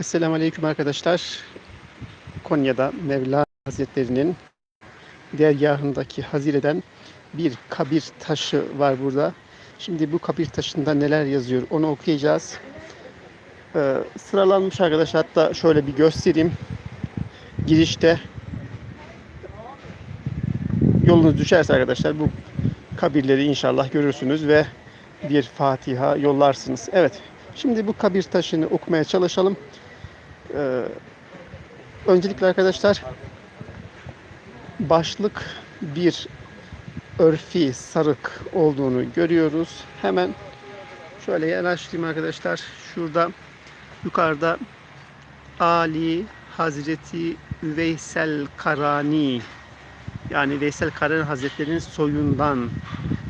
Esselamu Aleyküm arkadaşlar. Konya'da Mevla Hazretleri'nin dergahındaki hazireden bir kabir taşı var burada. Şimdi bu kabir taşında neler yazıyor onu okuyacağız. Ee, sıralanmış arkadaş hatta şöyle bir göstereyim. Girişte yolunuz düşerse arkadaşlar bu kabirleri inşallah görürsünüz ve bir Fatiha yollarsınız. Evet. Şimdi bu kabir taşını okumaya çalışalım. Ee, öncelikle arkadaşlar başlık bir örfi sarık olduğunu görüyoruz. Hemen şöyle yanaştırayım arkadaşlar. Şurada yukarıda Ali Hazreti Veysel Karani yani Veysel Karani Hazretleri'nin soyundan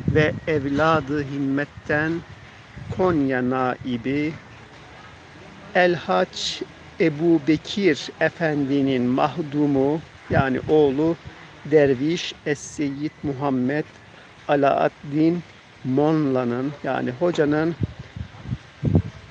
ve evladı himmetten Konya naibi Elhaç Ebu Bekir Efendi'nin mahdumu yani oğlu Derviş Es-Seyyid Muhammed Alaaddin Monla'nın yani hocanın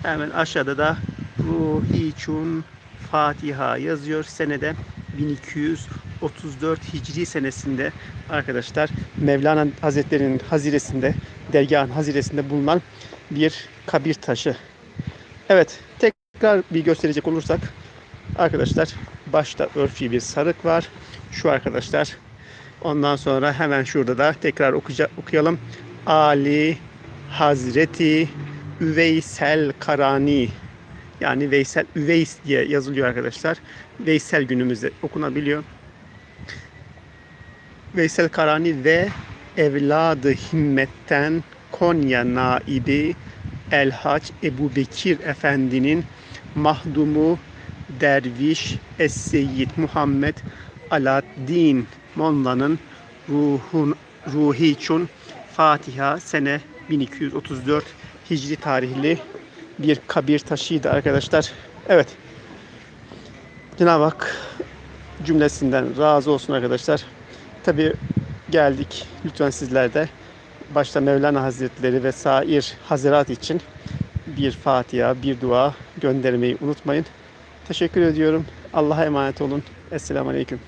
hemen aşağıda da Ruhiçun Fatiha yazıyor. Senede 1234 Hicri senesinde arkadaşlar Mevlana Hazretleri'nin haziresinde, dergahın haziresinde bulunan bir kabir taşı. Evet, tekrar bir gösterecek olursak arkadaşlar başta örfi bir sarık var. Şu arkadaşlar. Ondan sonra hemen şurada da tekrar okuca, okuyalım. Ali Hazreti Üveysel Karani yani Veysel Üveys diye yazılıyor arkadaşlar. Veysel günümüzde okunabiliyor. Veysel Karani ve evladı himmetten Konya naibi Elhaç Ebu Bekir Efendi'nin mahdumu Derviş Es-Seyyid Muhammed Alaaddin Molla'nın ruhun, ruhi için Fatiha sene 1234 Hicri tarihli bir kabir taşıydı arkadaşlar. Evet. Cenab-ı Hak cümlesinden razı olsun arkadaşlar. Tabi geldik. Lütfen sizler de başta Mevlana Hazretleri ve sair hazirat için bir Fatiha, bir dua göndermeyi unutmayın. Teşekkür ediyorum. Allah'a emanet olun. Esselamu Aleyküm.